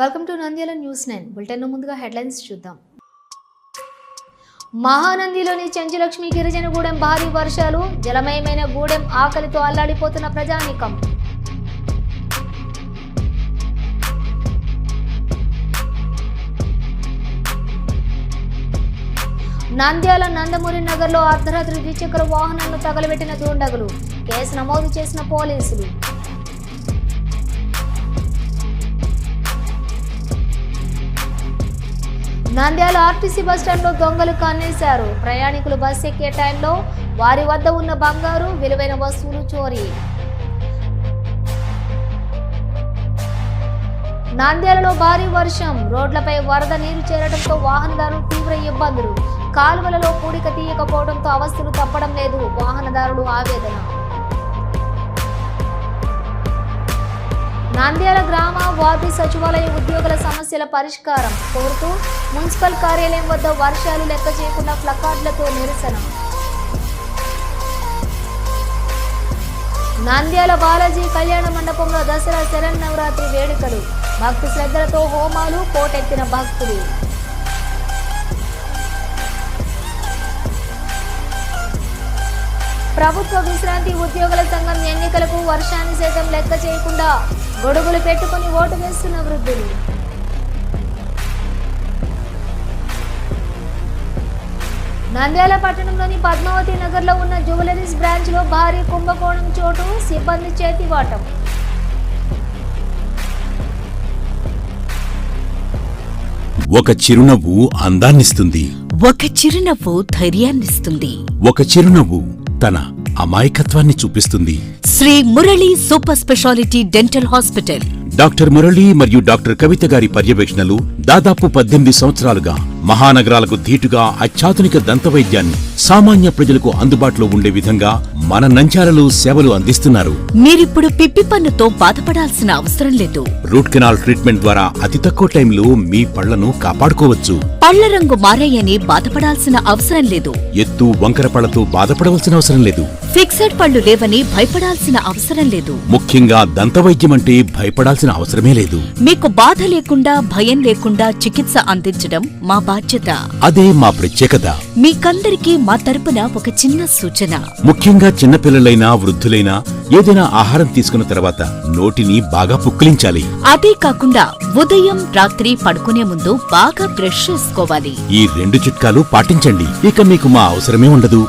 Welcome to Nandyal news nine బులెటిన్లో ముందుగా headlines చూద్దాం. మహానందిలోని చెంచులక్ష్మి గిరిజనగూడెం భారీ వర్షాలు జలమయమైన గూడెం ఆకలితో అల్లాడిపోతున్న ప్రజానీకం. నంద్యాల నందమూరి నగర్లో అర్ధరాత్రి ద్విచక్ర వాహనాలను తగలబెట్టిన దుండగులు కేసు నమోదు చేసిన పోలీసులు. నంద్యాల ఆర్టీసీ బస్టాండ్లో దొంగలు కన్నేశారు. ప్రయాణికులు బస్ ఎక్కే టైంలో వారి వద్ద ఉన్న బంగారు విలువైన వస్తువులు చోరీ. నంద్యాలలో భారీ వర్షం. రోడ్లపై వరద నీరు చేరడంతో వాహనదారులు తీవ్ర ఇబ్బందులు. కాలువలలో పూడిక తీయకపోవడంతో అవస్థలు తప్పడం లేదు. వాహనదారులు ఆవేదన నంద్యాల గ్రామ వార్డు సచివాలయ ఉద్యోగుల సమస్యల పరిష్కారం కోరుతూ మున్సిపల్ కార్యాలయం వద్ద వర్షాలు లెక్క చేయకుండా ప్లకార్డులతో నిరసన. నంద్యాల బాలాజీ కళ్యాణ మండపంలో దసరా శరన్నవరాత్రి వేడుకలు. భక్తి శ్రద్ధలతో హోమాలు కోటెత్తిన భక్తులు. ప్రభుత్వ విశ్రాంతి ఉద్యోగుల సంఘం ఎన్నికలకు వర్షాన్ని సైతం లెక్క చేయకుండా గొడుగులు పెట్టుకుని ఓటు వేస్తున్న వృద్ధులు. నంద్యాల పట్టణంలోని పద్మావతి నగర్లో ఉన్న జ్యువెలరీస్ బ్రాంచ్లో భారీ కుంభకోణం చోటు సిబ్బంది చేతివాటం. ఒక చిరునవ్వు అందాన్నిస్తుంది. ఒక చిరునవ్వు ధైర్యాన్నిస్తుంది. ఒక చిరునవ్వు తన అమాయకత్వాన్ని చూపిస్తుంది. Sri Murali super speciality dental hospital. Doctor Murali మరియు డాక్టర్ కవిత గారి పర్యవేక్షణలు దాదాపు పద్దెనిమిది సంవత్సరాలుగా మహానగరాలకు ధీటుగా అత్యాధునిక దంతవైద్యాన్ని సామాన్య ప్రజలకు అందుబాటులో ఉండే విధంగా మన నంచాలలో సేవలు అందిస్తున్నారు. మీరిప్పుడు పిప్పి పన్నుతో బాధపడాల్సిన అవసరం లేదు. రూట్ కెనాల్ ట్రీట్మెంట్ ద్వారా అతి తక్కువ టైంలో మీ పళ్ళను కాపాడుకోవచ్చు. పళ్ళ రంగు మారాయని బాధపడాల్సిన అవసరం లేదు. ఎత్తు వంకర పళ్ళతో బాధపడవలసిన అవసరం లేదు. ఫిక్సెడ్ పళ్ళు లేవని భయపడాల్సిన అవసరం లేదు. ముఖ్యంగా దంతవైద్యం అంటే భయపడాల్సిన అవసరమే లేదు. మీకు బాధ లేకుండా భయం లేకుండా చికిత్స అందించడం మా బాధ్యత. అదే మా ప్రత్యేకత. మీకందరికీ మా తరపున ఒక చిన్న సూచన. ముఖ్యంగా చిన్నపిల్లలైనా వృద్ధులైనా ఏదైనా ఆహారం తీసుకున్న తర్వాత నోటిని బాగా పుక్కిలించాలి. అదే కాకుండా ఉదయం రాత్రి పడుకునే ముందు బాగా బ్రష్ చేసుకోవాలి. ఈ రెండు చిట్కాలు పాటించండి. ఇక మీకు మా అవసరమే ఉండదు.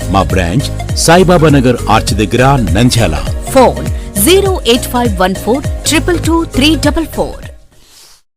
మా బ్రాంచ్ సాయిబాబా నగర్ ఆర్చ్ దగ్గర Nandyal. Phone zero eight five one four triple two three double four.